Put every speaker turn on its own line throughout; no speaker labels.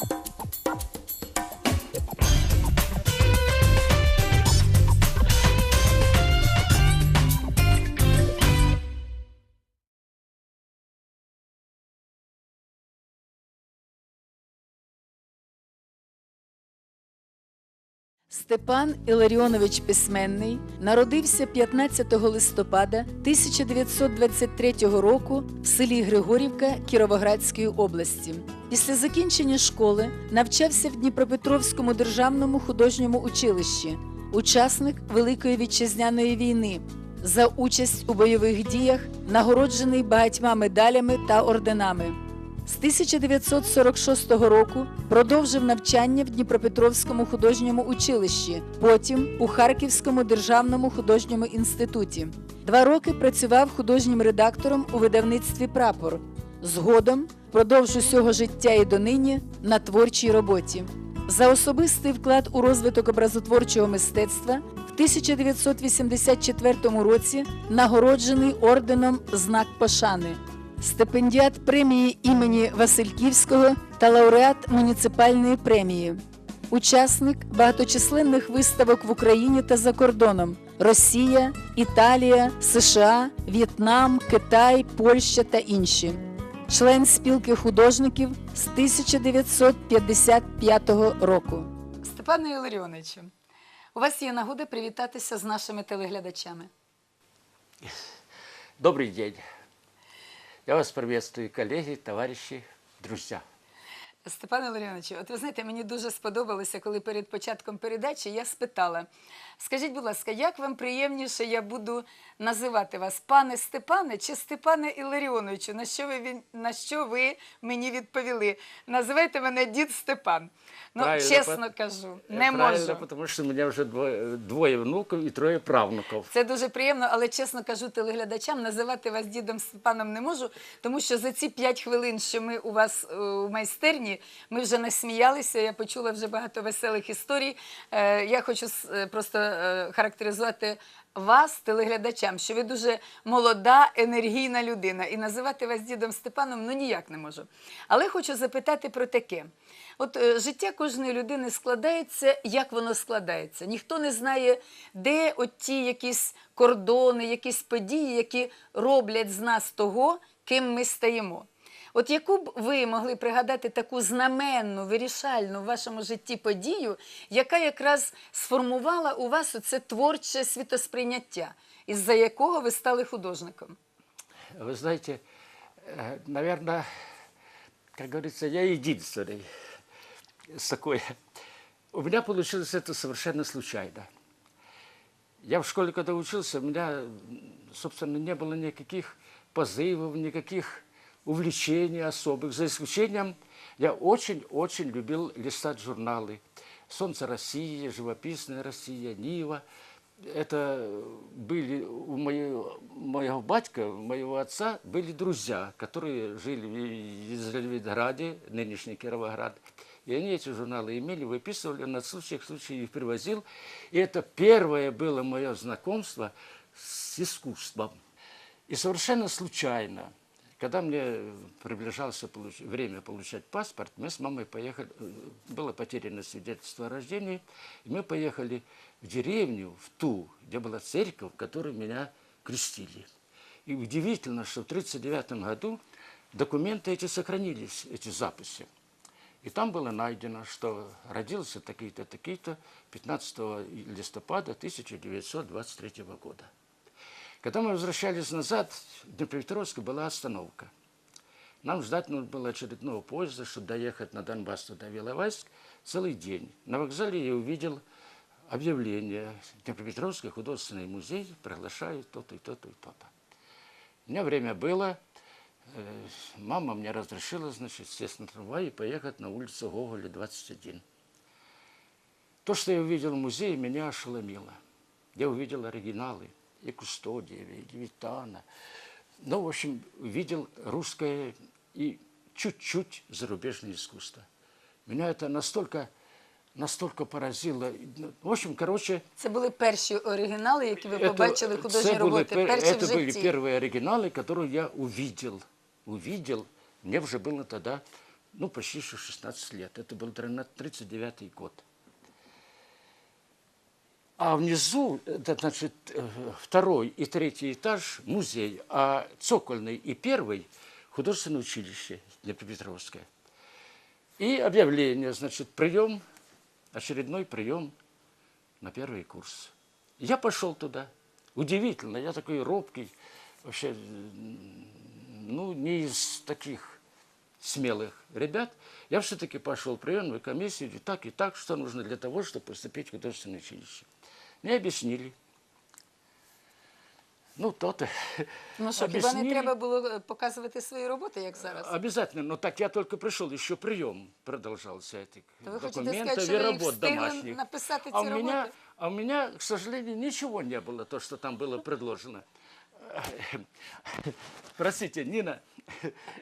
you Степан Іларіонович Письменний народився 15 листопада 1923 року в селі Григорівка Кіровоградської області. Після закінчення школи навчався в Дніпропетровському державному художньому училищі, учасник Великої вітчизняної війни. За участь у бойових діях нагороджений багатьма медалями та орденами. З 1946 року продовжив навчання в Дніпропетровському художньому училищі, потім у Харківському державному художньому інституті. Два роки працював художнім редактором у видавництві Прапор. Згодом впродовж усього життя і донині на творчій роботі. За особистий вклад у розвиток образотворчого мистецтва в 1984 році нагороджений орденом Знак пошани стипендіат премії імені Васильківського та лауреат муніципальної премії, учасник багаточисленних виставок в Україні та за кордоном: Росія, Італія, США, В'єтнам, Китай, Польща та інші. Член спілки художників з 1955 року. Степане Іларіоновичу, у вас є нагода привітатися з нашими телеглядачами.
Добрый день. Я вас приветствую, коллеги, товарищи, друзья.
Степане Ларіоновичу, от ви знаєте, мені дуже сподобалося, коли перед початком передачі я спитала: скажіть, будь ласка, як вам приємніше я буду називати вас пане Степане чи Степане Іларіоновичу? На що ви на що ви мені відповіли? Називайте мене дід Степан. Ну,
Правильно,
чесно кажу,
Э,
не
Правильно,
можу.
потому что у меня уже двое, двое внуков и трое правнуков.
Це дуже приємно, але чесно кажу телеглядачам, називати вас дідом Степаном не можу, тому що за ці п'ять хвилин, що ми у вас е, у майстерні, ми вже насміялися. Я почула вже багато веселих історій. Е, Я хочу е, просто е, характеризувати вас, телеглядачам, що ви дуже молода, енергійна людина. І називати вас дідом Степаном ну ніяк не можу. Але хочу запитати про таке. От життя кожної людини складається, як воно складається. Ніхто не знає, де от ті якісь кордони, якісь події, які роблять з нас того, ким ми стаємо. От яку б ви могли пригадати таку знаменну, вирішальну в вашому житті подію, яка якраз сформувала у вас оце творче світосприйняття, із-за якого ви стали художником?
Вы знаете, э, наверное, как говорится, я единственный с такой. У меня получилось это совершенно случайно. Я в школе, когда учился, у меня, м, собственно, не было никаких позывов, никаких увлечений особых. За исключением, я очень-очень любил листать журналы. «Солнце России», «Живописная Россия», «Нива». Это были у моего, моего батька, моего отца, были друзья, которые жили в Елизаветграде, нынешний Кировоград. И они эти журналы имели, выписывали, на случай случай их привозил. И это первое было мое знакомство с искусством. И совершенно случайно, когда мне приближалось получ- время получать паспорт, мы с мамой поехали, э, было потеряно свидетельство о рождении, и мы поехали в деревню, в ту, где была церковь, в которой меня крестили. И удивительно, что в 1939 году документы эти сохранились, эти записи. И там было найдено, что родился такие-то, такие-то 15 листопада 1923 года. Когда мы возвращались назад, в Днепропетровске была остановка. Нам ждать нужно было очередного поезда, чтобы доехать на Донбасс, туда в Иловайск, целый день. На вокзале я увидел объявление. Днепропетровский художественный музей приглашает то-то и то-то и то-то. У меня время было. Э, Мама мне разрешила, значит, сесть на трамвай и поехать на улицу Гоголя, 21. То, что я увидел в музее, меня ошеломило. Я увидел оригиналы и Кустодиева, и Левитана. Ну, в общем, увидел русское и чуть-чуть зарубежное искусство. Меня это настолько, настолько поразило. Ну, В общем, короче,
Це були перші оригінали, які ви
это-
побачили художні
це були
роботи,
пер-
перші в
это были
житті.
первые оригиналы, которые я увидел. Увидел. Мне уже было тогда ну, почти что 16 лет. Это был 39 год. А внизу, это значит, э, второй и третий этаж – музей, а цокольный и первый – художественное училище Днепропетровское. И объявление, значит, прием, очередной прием на первый курс. Я пошел туда. Удивительно, я такой робкий, вообще, ну, не из таких смелых ребят. Я все-таки пошел в приемную комиссию, и так и так, что нужно для того, чтобы поступить в художественное училище. Мне объяснили. Ну, то-то.
Ну що, хіба не треба було е, показувати свої роботи, як зараз?
Обязательно, но так я только пришел, еще прием продолжался этих
То ви хочете
документов
сказати, що
и
ви
работ
встигли
домашних.
написати
А
ці
у меня,
роботи?
а у меня, к сожалению, ничего не было, то, что там было предложено. Простите, Нина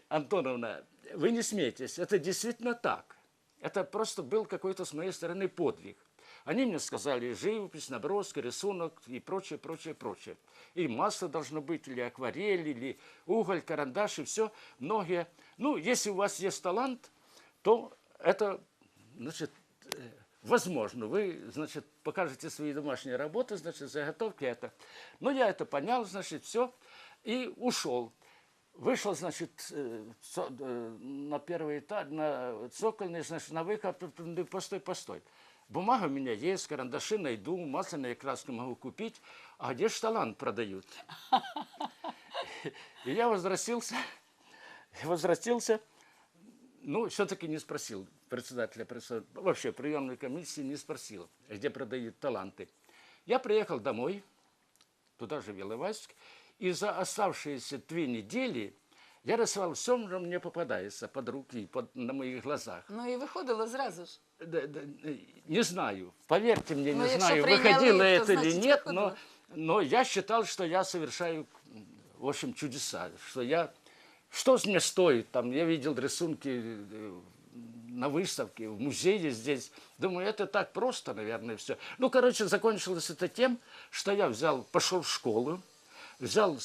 Антоновна, вы не смейтесь, это действительно так. Это просто был какой-то с моей стороны подвиг. Они мне сказали живопись, наброски, рисунок и прочее, прочее, прочее. И масло должно быть, или акварель, или уголь, карандаш, и все. Многие. Ну, если у вас есть талант, то это, значит, э, возможно. Вы, значит, покажете свои домашние работы, значит, заготовки это. Но я это понял, значит, все, и ушел. Вышел, значит, э, э, на первый этаж, на цокольный, значит, на выход, ну, постой, постой. Бумага у меня есть, карандаши найду, масляные краски могу купить. А где ж талант продают? И я возвратился, возвратился, ну, все-таки не спросил председателя, вообще приемной комиссии не спросил, где продают таланты. Я приехал домой, туда же в Иловайск, и за оставшиеся две недели я рисовал все, что мне попадается под руки, под, на моих глазах.
Ну і виходило зразу ж.
Да, Не знаю, поверьте мне,
Ну,
не
если
знаю, выходило
то
это или
значит,
нет,
выходило.
но, но я считал, что я совершаю, в общем, чудеса, что я, что мне стоит, там, я видел рисунки э, на выставке, в музее здесь, думаю, это так просто, наверное, все. Ну, короче, закончилось это тем, что я взял, пошел в школу, взял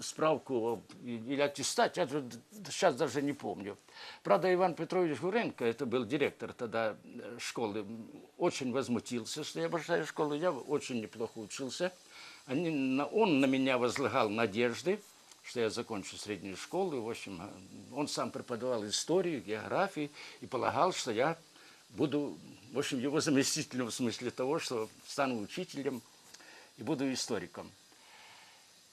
справку или аттестат, я сейчас даже не помню. Правда, Иван Петрович Гуренко, это был директор тогда э, школы, очень возмутился, что я бросаю школу. Я очень неплохо учился. Они, он на меня возлагал надежды, что я закончу среднюю школу. В общем, э, он сам преподавал историю, географию и полагал, что я буду, в общем, его заместителем в смысле того, что стану учителем и буду историком.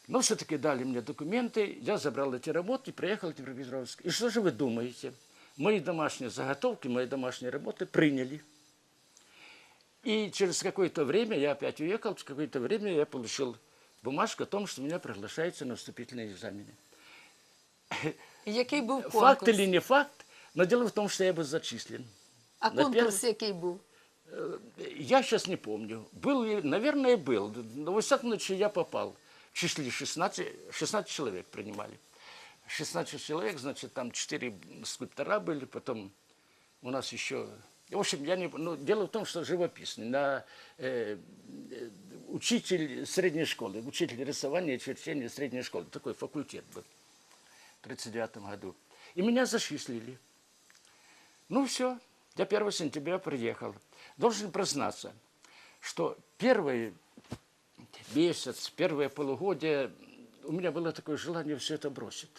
Но все-таки дали мне документы, я забрал эти работы и приехал в Днепропетровск. И что же вы думаете? Мои домашние заготовки, мои домашние работы приняли. И через какое-то время, я опять уехал, через какое-то время я получил бумажку о том, что меня приглашается на вступительные экзамены.
Який був конкурс?
Факт или не факт, но дело в том, что я был зачислен.
А
на
конкурс який був?
Я сейчас не помню. Был, ли- наверное, был. Но, во всяком случае, я попал. В числе 16, 16 человек принимали. 16 человек, значит, там 4 скульптора были, потом у нас еще... В общем, я не... Ну, дело в том, что живописный. На, э, э, учитель средней школы, учитель рисования и черчения средней школы. Такой факультет был в 1939 году. И меня зачислили. Ну все, я 1 сентября приехал. Должен признаться, что первый месяц, первое полугодие у меня было такое желание все это бросить.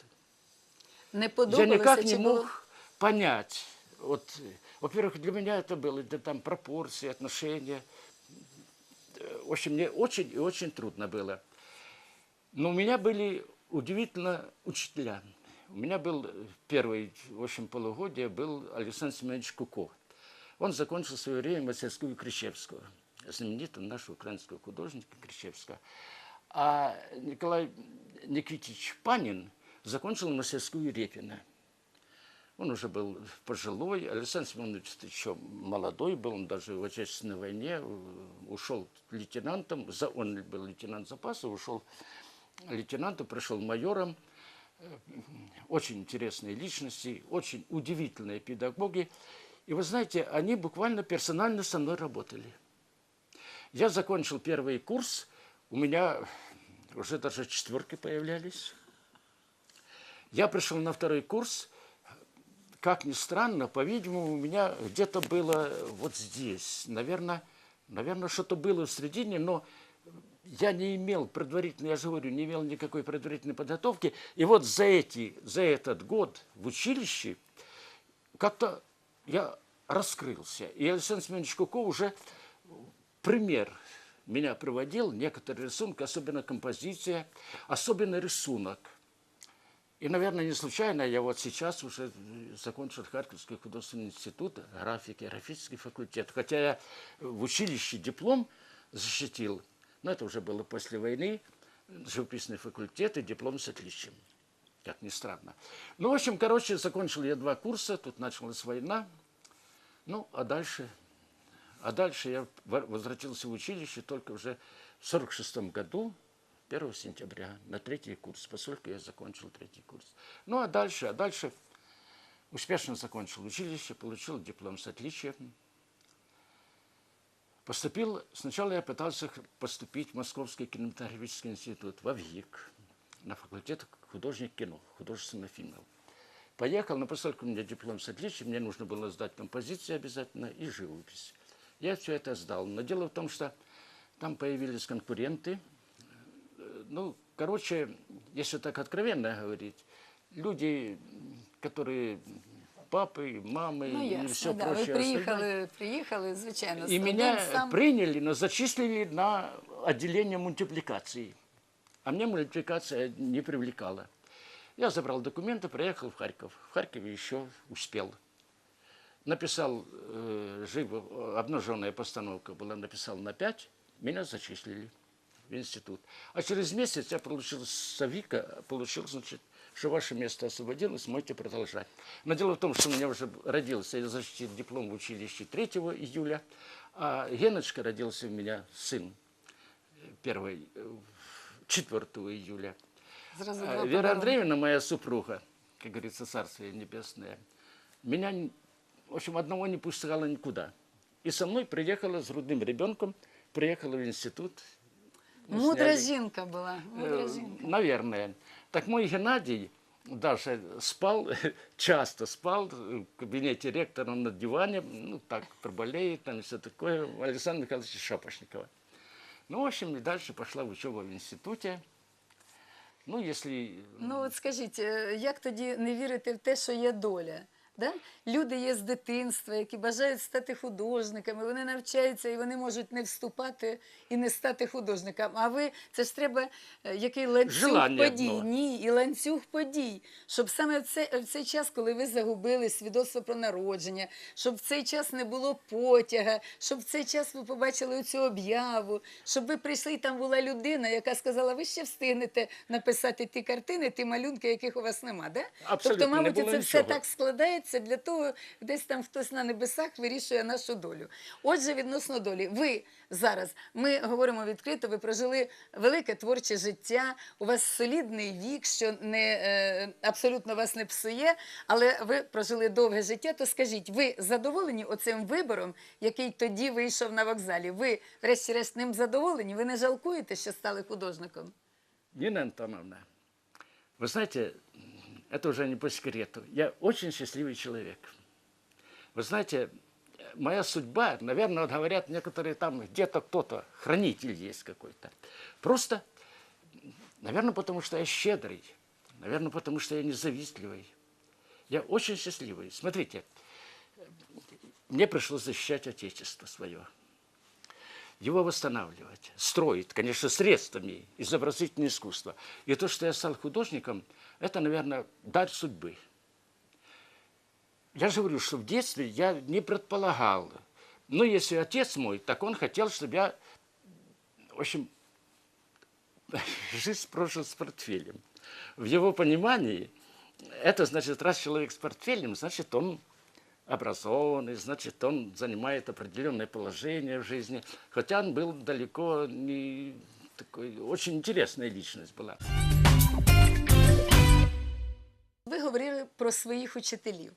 Не
Я никак
чи
не мог понять. Вот, во-первых, для меня это было да, там пропорции, отношения. В общем, мне очень и очень трудно было. Но у меня были удивительно учителя. У меня был первый, в общем, полугодие был Александр Семенович Куко. Он закончил в свое время мастерскую Кричевского, знаменитого нашего украинского художника Кричевского. А Николай Никитич Панин закончил мастерскую Репина. Он уже был пожилой, Александр Семенович еще молодой был, он даже в Отечественной войне э, ушел лейтенантом, он был лейтенант запаса, ушел лейтенантом, пришел майором. Э, Очень интересные личности, очень удивительные педагоги. И вы знаете, они буквально персонально со мной работали. Я закончил первый курс, у меня уже даже четверки появлялись. Я пришел на второй курс, как ни странно, по-видимому, у меня где-то было вот здесь. Наверное, наверное, что-то было в середине, но я не имел предварительной, я же говорю, не имел никакой предварительной подготовки. И вот за, эти, за этот год в училище как-то я раскрылся. И Александр Семенович Куко уже пример меня приводил, некоторые рисунки, особенно композиция, особенно рисунок. И, наверное, не случайно я вот сейчас уже закончил Харьковский художественный институт, графики, графический факультет. Хотя я в училище диплом защитил, но это уже было после войны, живописный факультет и диплом с отличием. Как ни странно. Ну, в общем, короче, закончил я два курса, тут началась война. Ну, а дальше, а дальше я во- возвратился в училище только уже в 46 году, 1 сентября, на третий курс, поскольку я закончил третий курс. Ну, а дальше, а дальше успешно закончил училище, получил диплом с отличием. Поступил, сначала я пытался поступить в Московский кинематографический институт, в ВИК, на факультет художник кино, художественных фильмов. Поехал, но поскольку у меня диплом с отличием, мне нужно было сдать композиции обязательно и живопись. Я все это сдал. Но дело в том, что там появились конкуренты. Ну, короче, если так откровенно говорить, люди, которые папы, мамы
Ну,
и
ясно,
все
да.
прочее.
Ви
остальное.
приїхали, приїхали, звичайно,
И меня
сам.
приняли, но зачислили на отделение мультипликации. А мне мультипликация не привлекала. Я забрал документы, приехал в Харьков. В Харькове еще успел. Написал, э, живо, обнаженная постановка была, написал на 5, меня зачислили в институт. А через месяц я получил Савика, получил, значит, что ваше место освободилось, можете продолжать. Но дело в том, что у меня уже родился, я защитил диплом в училище 3 июля, а Геночка родился у меня сын 1, 4 июля.
Зразу
А Вера. Андреевна, моя супруга, как говорится, царствие небесное, меня, в общем, одного не пускала никуда. И со мной приехала с грудным ребенком, приехала в институт. Мы
Мудра
сняли-
жінка була. Мудра
Э,
жінка.
Наверное. Так мой Геннадий даже спал, часто спал в кабинете ректора на диване, ну так, проболеет, там и все такое, у Александра Михайловича Шапошникова. Ну, в общем, и дальше пошла учеба в институте. Ну, если...
Ну от скажіть, е, як тоді не вірити в те, що є доля? Да? Люди є з дитинства, які бажають стати художниками, вони навчаються і вони можуть не вступати і не стати художником. А ви це ж треба е, який ланцюг
Желання
подій?
одно.
Ні, і ланцюг подій. Щоб саме в цей, в цей час, коли ви загубили свідоцтво про народження, щоб в цей час не було потяга, щоб в цей час ви побачили цю об'яву, щоб ви прийшли і там була людина, яка сказала, ви ще встигнете написати ті картини, ті малюнки, яких у вас нема. Да?
Абсолютно,
тобто,
не
мабуть,
було
це все так складається для того, десь там хтось на небесах вирішує нашу долю. Отже, відносно долі, ви зараз, ми говоримо відкрито, ви прожили велике творче життя, у вас солідний вік, що не, е, абсолютно вас не псує, але ви прожили довге життя, то скажіть, ви задоволені оцим вибором, який тоді вийшов на вокзалі? Ви, врешті-решт, ним задоволені? Ви не жалкуєте, що стали художником?
Нина Антоновна, вы знаете, это уже не по секрету. Я очень счастливый человек. Вы знаете, моя судьба, наверное, говорят некоторые там, где-то кто-то, хранитель есть какой-то. Просто, наверное, потому что я щедрый, наверное, потому что я независтливый. Я очень счастливый. Смотрите, мне пришлось защищать Отечество свое его восстанавливать, строить, конечно, средствами изобразительного искусства. И то, что я стал художником, это, наверное, дар судьбы. Я же говорю, что в детстве я не предполагал. Но если отец мой, так он хотел, чтобы я, в общем, жизнь прожил с портфелем. В его понимании, это значит, раз человек с портфелем, значит, он образованный, значит, он занимает определенное положение в жизни. Хотя он был далеко не такой, очень интересная личность была.
Ви говорили про своїх учителів.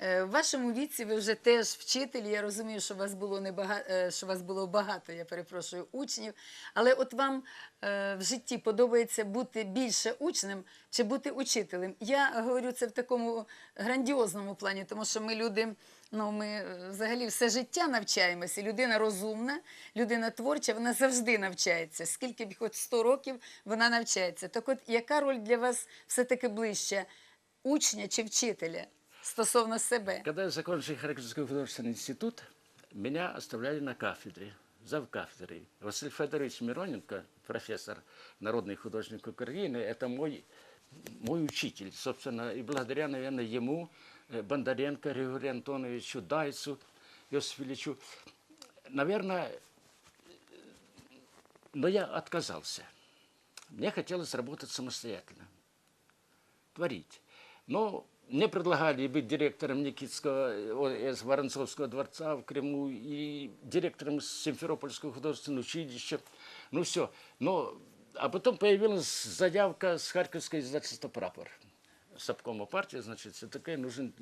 Е, В вашому віці ви вже теж вчитель. Я розумію, що вас було небагато, що вас було багато, я перепрошую, учнів. Але от вам е, в житті подобається бути більше учнем чи бути учителем? Я говорю це в такому грандіозному плані, тому що ми люди. Ну, ми е, взагалі все життя навчаємося. Людина розумна, людина творча, вона завжди навчається. Скільки б хоч 100 років вона навчається. Так от, яка роль для вас все-таки ближче учня чи вчителя стосовно себе?
Когда я закончил Харьковский художественный институт, меня оставляли на кафедре, зав кафедрой. Василий Федорович Мироненко, профессор, народный художник Украины, это мой, мой учитель, собственно, и благодаря, наверное, ему, э, Бондаренко Григорию Антоновичу, Дайцу, Иосифу наверное, но я отказался. Мне хотелось работать самостоятельно творить. Но мне предлагали быть директором Никитского, э, э, Воронцовского дворца в Крыму и директором Симферопольского художественного училища. Ну все. Но, а потом появилась заявка с Харьковской издательства «Прапор». С обкома партии, значит, все-таки нужен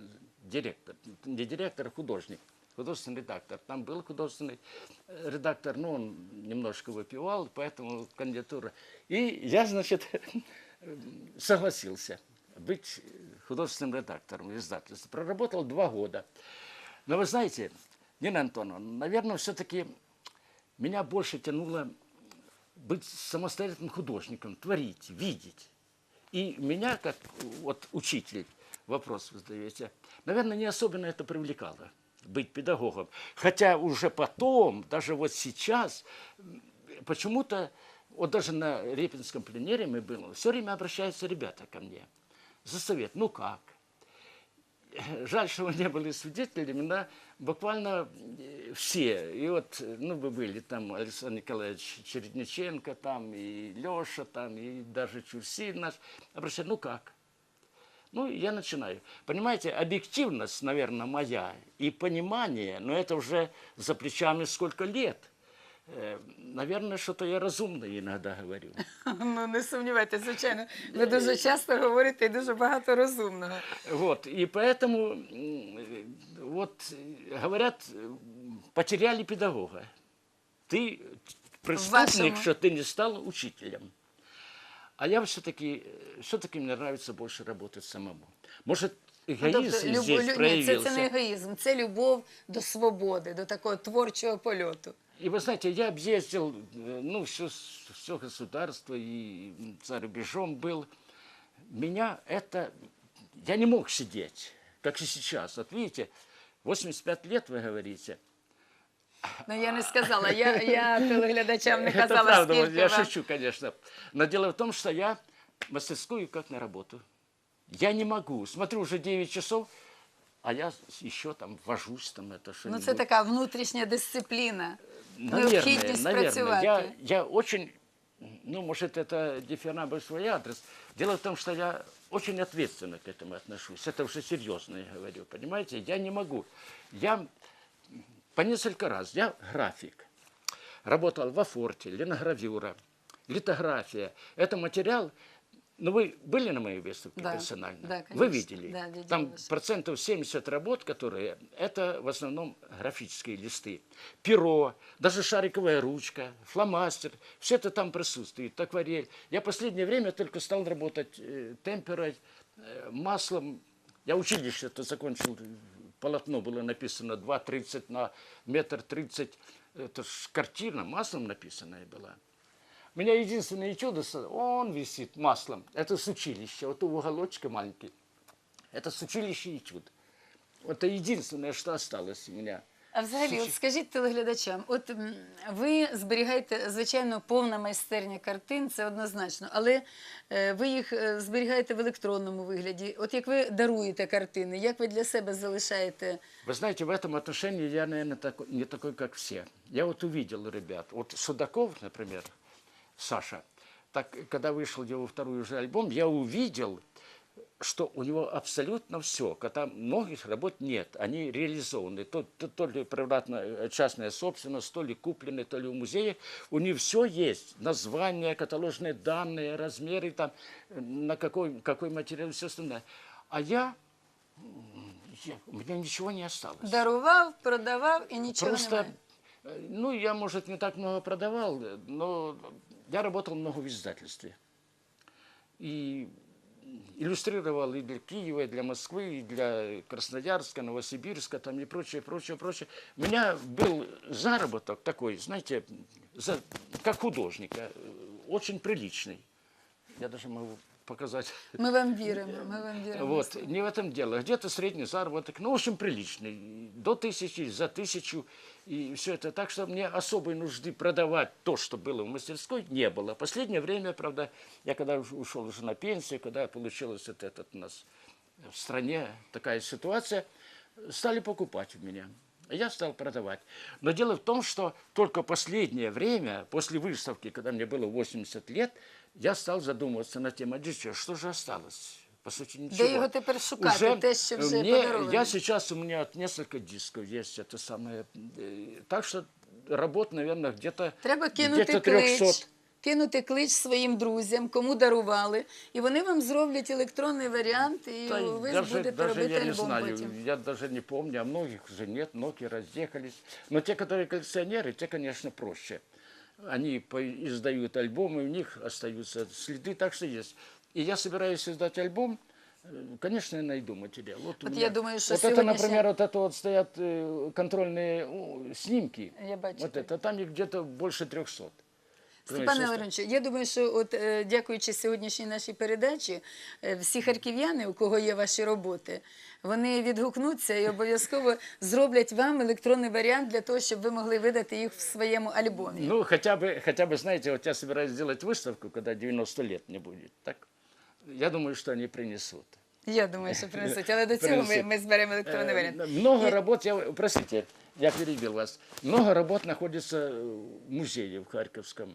директор. Не директор, а художник. Художественный редактор. Там был художественный э, редактор, но он немножко выпивал, поэтому кандидатура. И я, значит, согласился быть художественным редактором издательства. Проработал два года. Но вы знаете, Нина Антоновна, наверное, все-таки меня больше тянуло быть самостоятельным художником, творить, видеть. И меня, как вот учитель, вопрос вы задаете, наверное, не особенно это привлекало, быть педагогом. Хотя уже потом, даже вот сейчас, почему-то, вот даже на Репинском пленере мы были, все время обращаются ребята ко мне за совет. Ну как? Жаль, что вы не были свидетелями, но буквально э, все. И вот, ну, вы были там Александр Николаевич Чередниченко, там и Леша, там, и даже Чурсин наш. Обращаются, ну как? Ну, я начинаю. Понимаете, объективность, наверное, моя и понимание, но это уже за плечами сколько лет. Э, Наверное, что-то я разумно иногда говорю.
Ну не сумнівайтеся, звичайно. Ви дуже часто говорите і дуже багато розумного.
Вот, и поэтому, м, вот, э, говорят, э, потеряли педагога. Ты преступник,
Вашему.
что ты не стал учителем. А я все-таки, все-таки мне нравится больше работать самому. Может, эгоизм
Тобто, любов-
здесь
лю- ні, це,
проявился.
це не егоїзм, це любов до свободи, до такого творчого польоту.
И вы знаете, я объездил, э, ну, все, все государство и за рубежом был. Меня это... Я не мог сидеть, как и сейчас. Вот видите, 85 лет, вы говорите.
Ну я не сказала, я, я телеглядачам не
Это
казала,
правда, вот
скільки
я
вам.
шучу, конечно. Но дело в том, что я мастерскую как на работу. Я не могу. Смотрю, уже 9 часов, а я еще там вожусь, там это что
Ну це така внутрішня дисципліна,
Наверное,
необхідність
наверное.
працювати.
Я, я очень, ну, может, это дифирамб свой адрес. Дело в том, что я очень ответственно к этому отношусь. Это уже серьезно я говорю, понимаете? Я не могу. Я по несколько раз, я график. Работал в Афорте, линогравюра, литография. Это материал, ну, вы были на моей выставке
Да,
персонально?
да,
Вы
конечно.
видели?
Да, видела
Там процентов 70 работ, которые, это в основном графические листы. Перо, даже шариковая ручка, фломастер, все это там присутствует, акварель. Я последнее время только стал работать э, темперой, э, маслом. Я училище это закончил, полотно было написано 2,30 на метр 30. Это ж картина маслом написанная была У меня единственное чудо, что он висит маслом. Это с училища, вот у уголочка маленький. Это с училища и чудо. Это единственное, что осталось у меня.
А взагалі, от скажіть телеглядачам, от м, ви зберігаєте, звичайно, повна майстерня картин, це однозначно, але е, ви їх е, зберігаєте в електронному вигляді. От як ви даруєте картини, як ви для себе залишаєте?
Вы знаете, в этом отношении я, наверное, такой, не такой, как все. Я вот увидел ребят. Вот Судаков, например, Саша, так когда вышел его второй уже альбом, я увидел, что у него абсолютно все. Когда многих работ нет, они реализованы. То, то, то ли приватная частная собственность, то ли куплены, то ли в музее. У них все есть. Названия, каталожные данные, размеры, там, на какой, какой материал, все остальное. А я я- у меня ничего не осталось.
Дарував, продавав і нічого
Просто,
немає.
э, ну, я, может, не так много продавал, э, но я работал много в издательстве. И иллюстрировал и для Киева, и для Москвы, и для Красноярска, Новосибирска, там и прочее, прочее, прочее. У меня был заработок такой, знаете, за- как художника, э, очень приличный. Я даже могу показать.
Ми вам віримо. Ми вам віримо.
Вот, не в этом дело. Где-то средний заработок, ну, в общем, приличный. До тысячи, за тысячу. И все это. Так что мне особой нужды продавать то, что было в мастерской, не было. Последнее время, правда, я когда ушел уже на пенсию, когда получилось вот этот у нас в стране такая ситуация, стали покупать у меня. Я стал продавать. Но дело в том, что только последнее время, после выставки, когда мне было 80 лет, я стал задумываться над тем, а дичь, что же осталось? По сути, ничего.
його тепер шукати? Те, що вже
мне,
подаровано?
Я сейчас, у меня вот несколько дисков есть, это самое. э, Так что работ, наверное, где-то
Треба кинути
где-то
клич.
300.
Кинути клич своїм друзям, кому дарували, і вони вам зроблять електронний варіант, і
Да,
ви
даже,
будете
даже
робити
я не
альбом
знаю,
потім.
я даже не помню, а многих уже нет, многие разъехались. Но те, которые коллекционеры, те, конечно, проще. Они издают альбомы, у них остаются следы, так что есть. И я собираюсь издать альбом, э, конечно, я найду материал. Вот,
Вот
меня-
я думаю, что
Вот это, например, вот это вот стоят э, контрольные снимки.
Я бачу,
Вот это, там их где-то больше 300.
Степане
Кроме
Лавренчу, я думаю, що от е, дякуючи сьогоднішній нашій передачі, е, всі харків'яни, у кого є ваші роботи, вони відгукнуться і обов'язково зроблять вам електронний варіант для того, щоб ви могли видати їх в своєму альбомі.
Ну, хотя бы, хотя бы, знаете, вот я собираюсь сделать выставку, когда 90 лет мне будет, так? Я думаю, что они принесут.
Я думаю, що принесуть. Але до цього ми,
Принесуть.
ми зберемо електронний
Э,
варіант.
Много
И-
работ, я, простите, я перебил вас. Много работ находится в музее в Харьковском.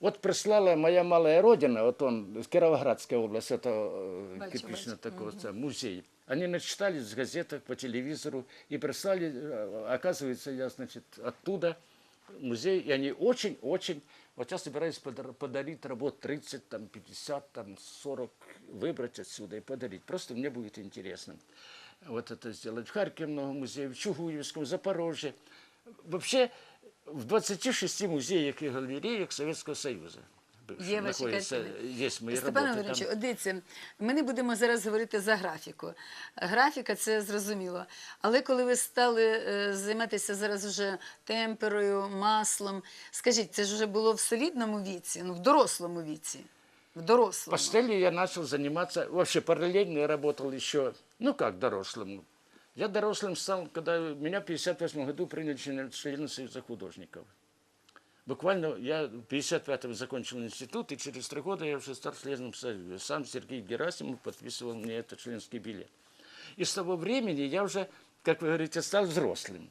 Вот прислала моя малая родина, вот он, Кировоградская область, это э, кирпично
бачу.
такой э, музей. Они начитались в газетах, по телевизору и прислали, э, оказывается, я, значит, оттуда музей, и они очень-очень, вот я собираюсь подар- подарить работ 30, там, 50, там, 40, выбрать отсюда и подарить. Просто мне будет интересно вот это сделать. В Харькове много музеев, в Чугуевском, в Запорожье. Вообще в 26 музеях и галереях Советского Союза. бывших
Є ваші
находятся,
картини.
есть мои
Степане
работы.
Лавренчу,
там.
от дивіться, ми не будемо зараз говорити за графіку. Графіка це зрозуміло. Але коли ви стали е, займатися зараз вже темперою, маслом, скажіть, це ж вже було в солідному віці, ну в дорослому віці. В дорослому.
Пастелью я начал заниматься, вообще параллельно я работал еще, ну как дорослым. Я дорослым стал, когда меня в 58 году приняли член- членом Союза художников. Буквально я в 55-м закончил институт, и через три года я уже стал членом Союза. Сам Сергей Герасимов подписывал мне этот членский билет. И с того времени я уже, как вы говорите, стал взрослым.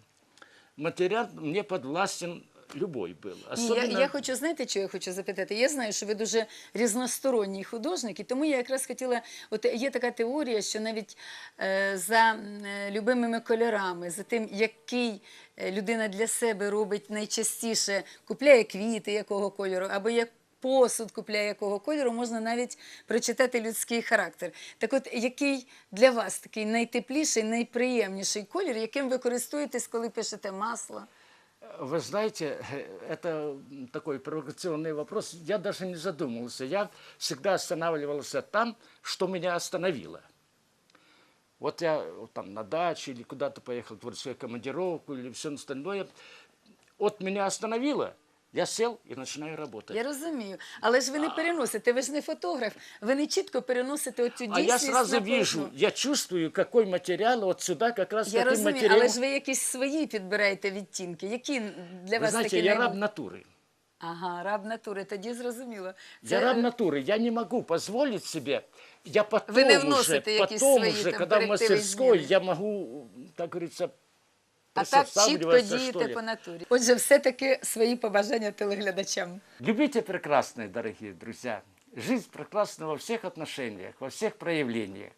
Материал мне подвластен любой был.
Ні, я, я хочу, знаєте, що я хочу запитати? Я знаю, що ви дуже різносторонній художник, і тому я якраз хотіла, от є така теорія, що навіть е, за е, любимими кольорами, за тим, який е, людина для себе робить найчастіше, купляє квіти якого кольору, або як посуд купляє якого кольору, можна навіть прочитати людський характер. Так от, який для вас такий найтепліший, найприємніший колір, яким ви користуєтесь, коли пишете масло?
Вы знаете, это такой провокационный вопрос. Я даже не задумывался. Я всегда останавливался там, что меня остановило. Вот я там на даче или куда-то поехал в творческую командировку или все остальное. Вот меня остановило, я сел и начинаю работать.
Я розумію, але ж ви не переносите, ви ж не фотограф, ви не чітко переносите оцю
а я
дійсність
сразу
на
вижу,
полотно.
я чувствую, какой материал вот сюда как раз
Я
таким
розумію,
материалом.
але ж ви якісь свої підбираєте відтінки. Які для
Вы
вас
знаете,
такі
я
найбу-
раб натуры.
Ага, раб натури, тоді зрозуміло.
Я раб натуры, я не могу позволить себе. Я потом
Вы не
уже,
вносите якісь
потом
свої
уже,
там
когда в
коррективы,
мастерской,
измены?
я могу, так говорится,
А так чітко
приспосабливаться, что
дієте
ли.
по натурі. Отже, все-таки свої побажання телеглядачам.
Любите прекрасное, дорогие друзья. Жизнь прекрасна во всех отношениях, во всех проявлениях.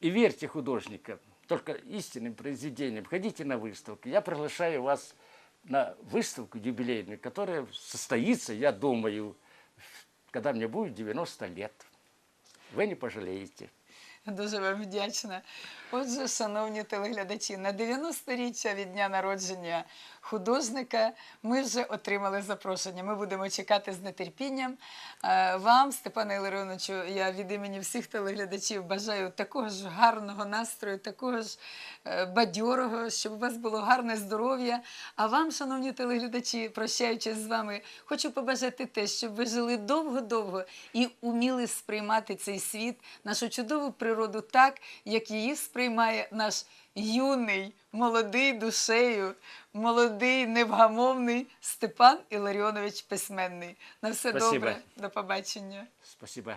И верьте художникам, только истинным произведениям. Ходите на выставки. Я приглашаю вас на выставку юбилейную, которая состоится, я думаю, когда мне будет 90 лет. Вы не пожалеете.
Дуже вам вдячна. Отже, шановні телеглядачі, на 90-річчя від дня народження художника ми вже отримали запрошення. Ми будемо чекати з нетерпінням. Е, Вам, Степане Іларіоновичу, я від імені всіх телеглядачів бажаю такого ж гарного настрою, такого ж е, бадьорого, щоб у вас було гарне здоров'я. А вам, шановні телеглядачі, прощаючись з вами, хочу побажати те, щоб ви жили довго-довго і уміли сприймати цей світ, нашу чудову природу так, як її сприймає наш юний, молодий душею, молодий, невгамовний Степан Іларіонович Письменний. На все
Спасибо.
добре, до побачення.
Спасибо.